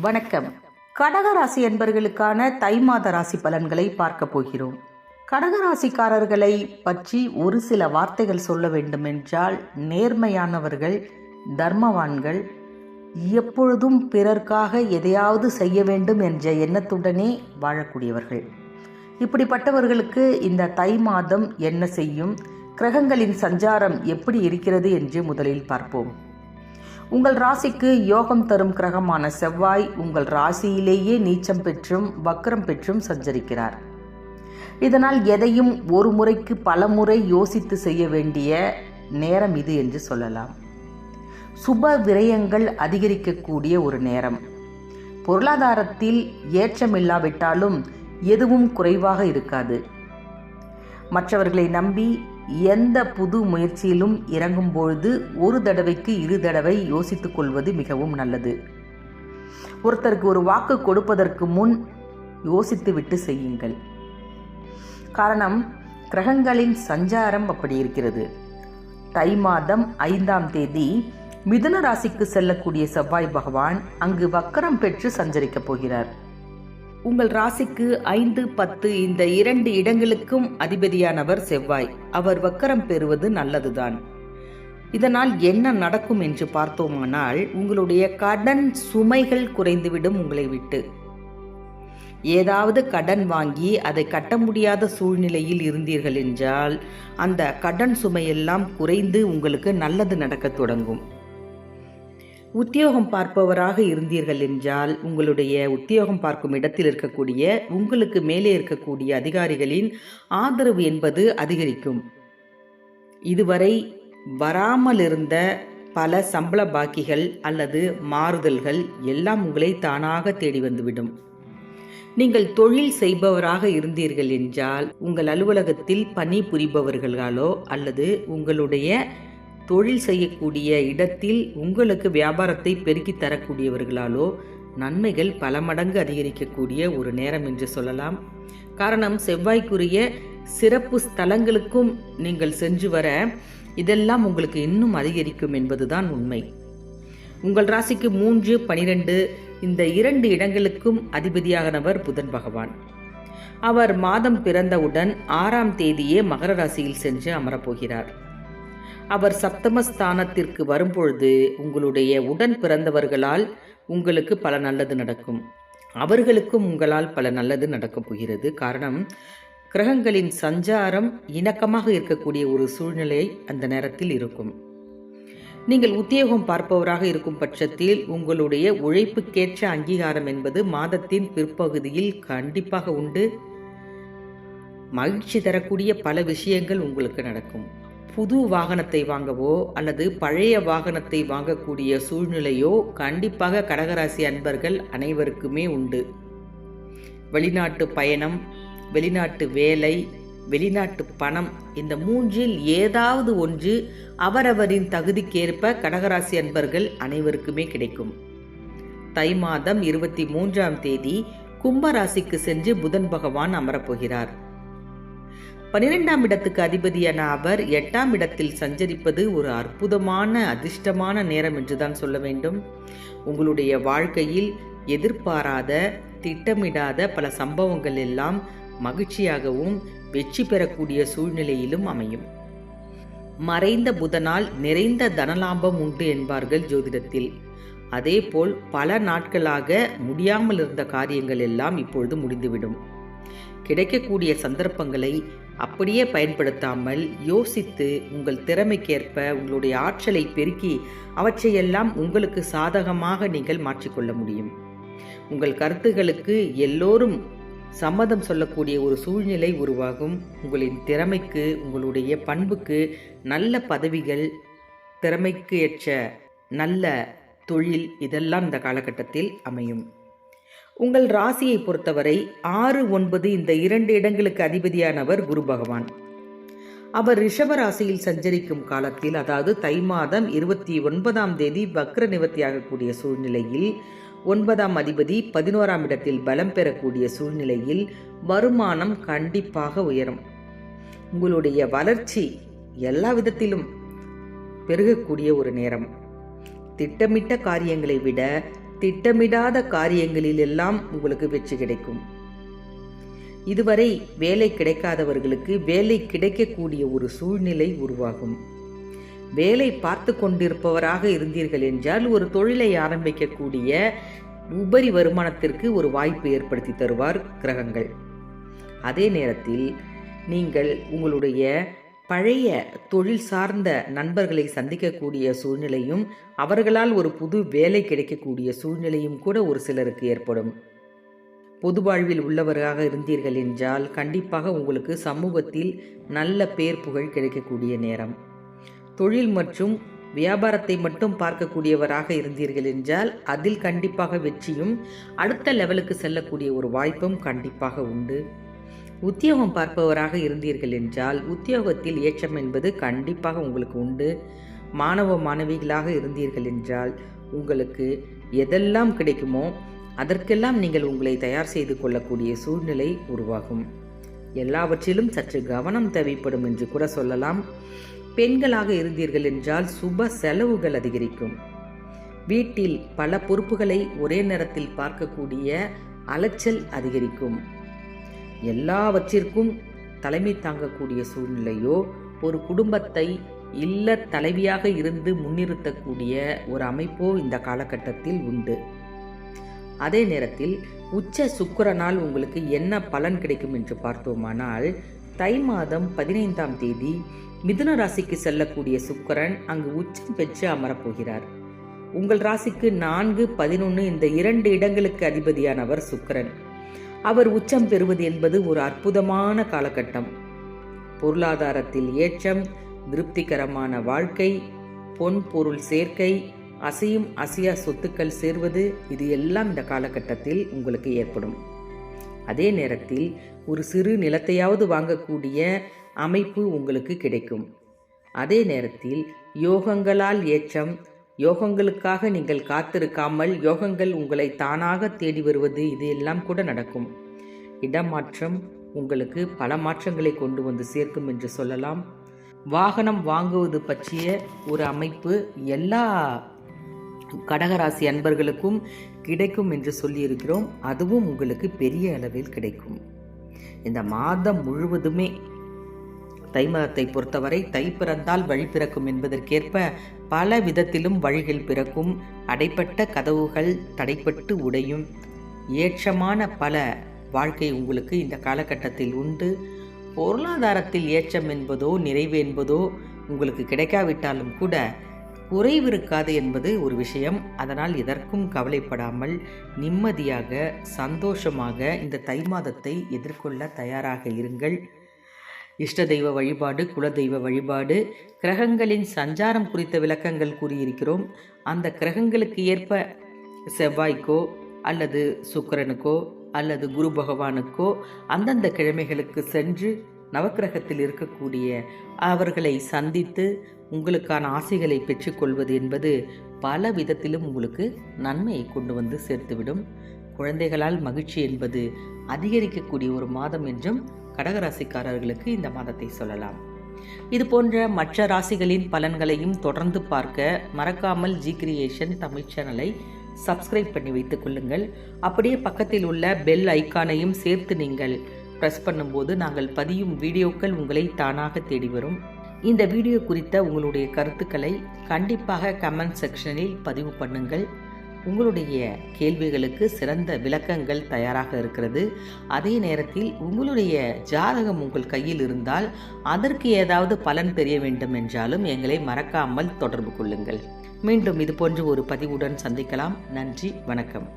வணக்கம். கடகராசி என்பர்களுக்கான தை மாத ராசி பலன்களை பார்க்க போகிறோம். கடகராசிக்காரர்களை பற்றி ஒரு சில வார்த்தைகள் சொல்ல வேண்டுமென்றால் நேர்மையானவர்கள் தர்மவான்கள் எப்பொழுதும் பிறர்க்காக எதையாவது செய்ய வேண்டும் என்ற எண்ணத்துடனே வாழக்கூடியவர்கள். இப்படிப்பட்டவர்களுக்கு இந்த தை மாதம் என்ன செய்யும்? கிரகங்களின் சஞ்சாரம் எப்படி இருக்கிறது என்று முதலில் பார்ப்போம். உங்கள் ராசிக்கு யோகம் தரும் கிரகமான செவ்வாய் உங்கள் ராசியிலேயே நீச்சம் பெற்றும் வக்கரம் பெற்றும் சஞ்சரிக்கிறார். இதனால் எதையும் ஒரு முறைக்கு பல முறை யோசித்து செய்ய வேண்டிய நேரம் இது என்று சொல்லலாம். சுப விரயங்கள் அதிகரிக்கக்கூடிய ஒரு நேரம். பொருளாதாரத்தில் ஏற்றமில்லாவிட்டாலும் எதுவும் குறைவாக இருக்காது. மற்றவர்களை நம்பி எந்த புது முயற்சியிலும் இறங்கும் பொழுது ஒரு தடவைக்கு இரு தடவை யோசித்துக் கொள்வது மிகவும் நல்லது. ஒருத்தருக்கு ஒரு வாக்கு கொடுப்பதற்கு முன் யோசித்துவிட்டு செய்யுங்கள். காரணம் கிரகங்களின் சஞ்சாரம் அப்படி இருக்கிறது. தை மாதம் ஐந்தாம் தேதி மிதுன ராசிக்கு செல்லக்கூடிய செவ்வாய் பகவான் அங்கு வக்கரம் பெற்று சஞ்சரிக்கப் போகிறார். உங்கள் ராசிக்கு ஐந்து பத்து இந்த இரண்டு இடங்களுக்கும் அதிபதியானவர் செவ்வாய். அவர் வக்கரம் பெறுவது நல்லதுதான். இதனால் என்ன நடக்கும் என்று பார்த்தோமானால் உங்களுடைய கடன் சுமைகள் குறைந்துவிடும் உங்களை விட்டு. ஏதாவது கடன் வாங்கி அதை கட்ட முடியாத சூழ்நிலையில் இருந்தீர்கள் என்றால் அந்த கடன் சுமையெல்லாம் குறைந்து உங்களுக்கு நல்லது நடக்கத் தொடங்கும். உத்தியோகம் பார்ப்பவராக இருந்தீர்கள் என்றால் உங்களுடைய உத்தியோகம் பார்க்கும் இடத்தில் இருக்கக்கூடிய உங்களுக்கு மேலே இருக்கக்கூடிய அதிகாரிகளின் ஆதரவு என்பது அதிகரிக்கும். இதுவரை வராமல் இருந்த பல சம்பள பாக்கிகள் அல்லது மாறுதல்கள் எல்லாம் உங்களை தானாக தேடி வந்துவிடும். நீங்கள் தொழில் செய்பவராக இருந்தீர்கள் என்றால் உங்கள் அலுவலகத்தில் பணி புரிபவர்களாலோ அல்லது உங்களுடைய தொழில் செய்யக்கூடிய இடத்தில் உங்களுக்கு வியாபாரத்தை பெருக்கி தரக்கூடியவர்களாலோ நன்மைகள் பல மடங்கு அதிகரிக்கக்கூடிய ஒரு நேரம் என்று சொல்லலாம். காரணம் செவ்வாய்க்குரிய சிறப்பு ஸ்தலங்களுக்கும் நீங்கள் சென்று வர இதெல்லாம் உங்களுக்கு இன்னும் அதிகரிக்கும் என்பதுதான் உண்மை. உங்கள் ராசிக்கு மூன்று பனிரெண்டு இந்த இரண்டு இடங்களுக்கும் அதிபதியாகனவர் புதன் பகவான். அவர் மாதம் பிறந்தவுடன் ஆறாம் தேதியே மகர ராசியில் சென்று அமரப்போகிறார் அவர் சப்தமஸ்தானத்திற்கு வரும்பொழுது உங்களுடைய உடன் பிறந்தவர்களால் உங்களுக்கு பல நல்லது நடக்கும். அவர்களுக்கும் உங்களால் பல நல்லது நடக்கப் போகிறது. காரணம் கிரகங்களின் சஞ்சாரம் இணக்கமாக இருக்கக்கூடிய ஒரு சூழ்நிலை அந்த நேரத்தில் இருக்கும். நீங்கள் உத்தியோகம் பார்ப்பவராக இருக்கும் பட்சத்தில் உங்களுடைய உழைப்புக்கேற்ற அங்கீகாரம் என்பது மாதத்தின் பிற்பகுதியில் கண்டிப்பாக உண்டு. மகிழ்ச்சி தரக்கூடிய பல விஷயங்கள் உங்களுக்கு நடக்கும். புது வாகனத்தை வாங்கவோ அல்லது பழைய வாகனத்தை வாங்கக்கூடிய சூழ்நிலையோ கண்டிப்பாக கடகராசி அன்பர்கள் அனைவருக்குமே உண்டு. வெளிநாட்டு பயணம் வெளிநாட்டு வேலை வெளிநாட்டு பணம் இந்த மூன்றில் ஏதாவது ஒன்று அவரவரின் தகுதிக்கேற்ப கடகராசி அன்பர்கள் அனைவருக்குமே கிடைக்கும். தை மாதம் இருபத்தி மூன்றாம் தேதி கும்பராசிக்கு சென்று புதன் பகவான் அமரப்போகிறார். பனிரெண்டாம் இடத்துக்கு அதிபதியான அவர் எட்டாம் இடத்தில் சஞ்சரிப்பது ஒரு அற்புதமான அதிர்ஷ்டமான நேரம் என்றுதான் சொல்ல வேண்டும். உங்களுடைய வாழ்க்கையில் எதிர்பாராத திட்டமிடாத பல சம்பவங்கள் எல்லாம் மகிழ்ச்சியாகவும் வெற்றி பெறக்கூடிய சூழ்நிலையிலும் அமையும். மறைந்த புதனால் நிறைந்த தனலாபம் உண்டு என்பார்கள் ஜோதிடத்தில். அதேபோல் பல நாட்களாக முடியாமல் இருந்த காரியங்கள் எல்லாம் இப்பொழுது முடிந்துவிடும். கிடைக்கக்கூடிய சந்தர்ப்பங்களை அப்படியே பயன்படுத்தாமல் யோசித்து உங்கள் திறமைக்கேற்ப உங்களுடைய ஆற்றலை பெருக்கி அவற்றையெல்லாம் உங்களுக்கு சாதகமாக நீங்கள் மாற்றிக்கொள்ள முடியும். உங்கள் கருத்துகளுக்கு எல்லோரும் சம்மதம் சொல்லக்கூடிய ஒரு சூழ்நிலை உருவாகும். உங்களின் திறமைக்கு உங்களுடைய பண்புக்கு நல்ல பதவிகள் திறமைக்கு ஏற்ற நல்ல தொழில் இதெல்லாம் இந்த காலகட்டத்தில் அமையும். உங்கள் ராசியை பொறுத்தவரை ஆறு ஒன்பது இந்த இரண்டு இடங்களுக்கு அதிபதியானவர் குரு பகவான். அவர் ரிஷப ராசியில் சஞ்சரிக்கும் காலத்தில் அதாவது தை மாதம் இருபத்தி ஒன்பதாம் தேதி வக்ர நிவர்த்தியாகக்கூடிய சூழ்நிலையில் ஒன்பதாம் அதிபதி பதினோராம் இடத்தில் பலம் பெறக்கூடிய சூழ்நிலையில் வருமானம் கண்டிப்பாக உயரும். உங்களுடைய வளர்ச்சி எல்லா விதத்திலும் பெருகக்கூடிய ஒரு நேரம். திட்டமிட்ட காரியங்களை விட திட்டமிடாத காரியங்களில் எல்லாம் உங்களுக்கு வெற்றி கிடைக்கும். இதுவரை வேலை கிடைக்காதவர்களுக்கு வேலை கிடைக்கக்கூடிய ஒரு சூழ்நிலை உருவாகும். வேலை பார்த்து கொண்டிருப்பவராக இருந்தீர்கள் என்றால் ஒரு தொழிலை ஆரம்பிக்கக்கூடிய உபரி வருமானத்திற்கு ஒரு வாய்ப்பு ஏற்படுத்தி தருவார் கிரகங்கள். அதே நேரத்தில் நீங்கள் உங்களுடைய பழைய தொழில் சார்ந்த நண்பர்களை சந்திக்கக்கூடிய சூழ்நிலையும் அவர்களால் ஒரு புது வேலை கிடைக்கக்கூடிய சூழ்நிலையும் கூட ஒரு சிலருக்கு ஏற்படும். பொது வாழ்வில் உள்ளவராக இருந்தீர்கள் என்றால் கண்டிப்பாக உங்களுக்கு சமூகத்தில் நல்ல பேர் புகழ் கிடைக்கக்கூடிய நேரம். தொழில் மற்றும் வியாபாரத்தை மட்டும் பார்க்கக்கூடியவராக இருந்தீர்கள் என்றால் அதில் கண்டிப்பாக வெற்றியும் அடுத்த லெவலுக்கு செல்லக்கூடிய ஒரு வாய்ப்பும் கண்டிப்பாக உண்டு. உத்தியோகம் பார்ப்பவராக இருந்தீர்கள் என்றால் உத்தியோகத்தில் ஏற்றம் என்பது கண்டிப்பாக உங்களுக்கு உண்டு. மாணவ மாணவிகளாக இருந்தீர்கள் என்றால் உங்களுக்கு எதெல்லாம் கிடைக்குமோ அதற்கெல்லாம் நீங்கள் உங்களை தயார் செய்து கொள்ளக்கூடிய சூழ்நிலை உருவாகும். எல்லாவற்றிலும் சற்று கவனம் தேவைப்படும் என்று கூட சொல்லலாம். பெண்களாக இருந்தீர்கள் என்றால் சுப செலவுகள் அதிகரிக்கும். வீட்டில் பல பொறுப்புகளை ஒரே நேரத்தில் பார்க்கக்கூடிய அலைச்சல் அதிகரிக்கும். எல்லாவற்றிற்கும் தலைமை தாங்கக்கூடிய சூழ்நிலையோ ஒரு குடும்பத்தை இல்ல தலைவியாக இருந்து முன்னிறுத்தக்கூடிய ஒரு அமைப்போ இந்த காலகட்டத்தில் உண்டு. அதே நேரத்தில் உச்ச சுக்கிரனால் உங்களுக்கு என்ன பலன் கிடைக்கும் என்று பார்த்தோமானால் தை மாதம் பதினைந்தாம் தேதி மிதுன ராசிக்கு செல்லக்கூடிய சுக்கரன் அங்கு உச்சம் பெற்று அமரப்போகிறார். உங்கள் ராசிக்கு நான்கு பதினொன்று இந்த இரண்டு இடங்களுக்கு அதிபதியானவர் சுக்கரன். அவர் உச்சம் பெறுவது என்பது ஒரு அற்புதமான காலகட்டம். பொருளாதாரத்தில் ஏற்றம் திருப்திகரமான வாழ்க்கை பொன் பொருள் சேர்க்கை அசையும் அசையா சொத்துக்கள் சேர்வது இது எல்லாம் இந்த காலகட்டத்தில் உங்களுக்கு ஏற்படும். அதே நேரத்தில் ஒரு சிறு நிலத்தையாவது வாங்கக்கூடிய அமைப்பு உங்களுக்கு கிடைக்கும். அதே நேரத்தில் யோகங்களால் ஏற்றம் யோகங்களுக்காக நீங்கள் காத்திருக்காமல் யோகங்கள் உங்களை தானாக தேடி வருவது இது எல்லாம் கூட நடக்கும். இடமாற்றம் உங்களுக்கு பல மாற்றங்களை கொண்டு வந்து சேர்க்கும் என்று சொல்லலாம். வாகனம் வாங்குவது பற்றிய ஒரு அமைப்பு எல்லா கடகராசி அன்பர்களுக்கும் கிடைக்கும் என்று சொல்லியிருக்கிறோம். அதுவும் உங்களுக்கு பெரிய அளவில் கிடைக்கும். இந்த மாதம் முழுவதுமே தை மதத்தை பொறுத்தவரை தை பிறந்தால் வழி பிறக்கும் என்பதற்கேற்ப பல விதத்திலும் வழிகள் பிறக்கும். அடைப்பட்ட கதவுகள் தடைப்பட்டு உடையும். ஏற்றமான பல வாழ்க்கை உங்களுக்கு இந்த காலகட்டத்தில் உண்டு. பொருளாதாரத்தில் ஏற்றம் என்பதோ நிறைவு என்பதோ உங்களுக்கு கிடைக்காவிட்டாலும் கூட குறைவு இருக்காது என்பது ஒரு விஷயம். அதனால் எதற்கும் கவலைப்படாமல் நிம்மதியாக சந்தோஷமாக இந்த தை மாதத்தை எதிர்கொள்ள தயாராக இருங்கள். இஷ்ட தெய்வ வழிபாடு குலதெய்வ வழிபாடு கிரகங்களின் சஞ்சாரம் குறித்த விளக்கங்கள் கூறியிருக்கிறோம். அந்த கிரகங்களுக்கு ஏற்ப செவ்வாய்க்கோ அல்லது சுக்கரனுக்கோ அல்லது குரு பகவானுக்கோ அந்தந்த கிழமைகளுக்கு சென்று நவக்கிரகத்தில் இருக்கக்கூடிய அவர்களை சந்தித்து உங்களுக்கான ஆசைகளை பெற்றுக்கொள்வது என்பது பல விதத்திலும் உங்களுக்கு நன்மையை கொண்டு வந்து சேர்த்துவிடும். குழந்தைகளால் மகிழ்ச்சி என்பது அதிகரிக்கக்கூடிய ஒரு மாதம் என்றும் கடகராசிக்காரர்களுக்கு இந்த மாதத்தை சொல்லலாம். இது போன்ற மற்ற ராசிகளின் பலன்களையும் தொடர்ந்து பார்க்க மறக்காமல் ஜி கிரியேஷன் தமிழ் சேனலை சப்ஸ்கிரைப் பண்ணி வைத்துக் கொள்ளுங்கள். அப்படியே பக்கத்தில் உள்ள பெல் ஐக்கானையும் சேர்த்து நீங்கள் ப்ரெஸ் பண்ணும்போது நாங்கள் பதியும் வீடியோக்கள் உங்களை தானாக தேடி வரும். இந்த வீடியோ குறித்த உங்களுடைய கருத்துக்களை கண்டிப்பாக கமெண்ட் செக்ஷனில் பதிவு பண்ணுங்கள். உங்களுடைய கேள்விகளுக்கு சிறந்த விளக்கங்கள் தயாராக இருக்கிறது. அதே நேரத்தில் உங்களுடைய ஜாதகம் உங்கள் கையில் இருந்தால் அதற்கு ஏதாவது பலன் தெரிய வேண்டும் என்றாலும் எங்களை மறக்காமல் தொடர்பு கொள்ளுங்கள். மீண்டும் இது போன்ற ஒரு பதிவுடன் சந்திக்கலாம். நன்றி வணக்கம்.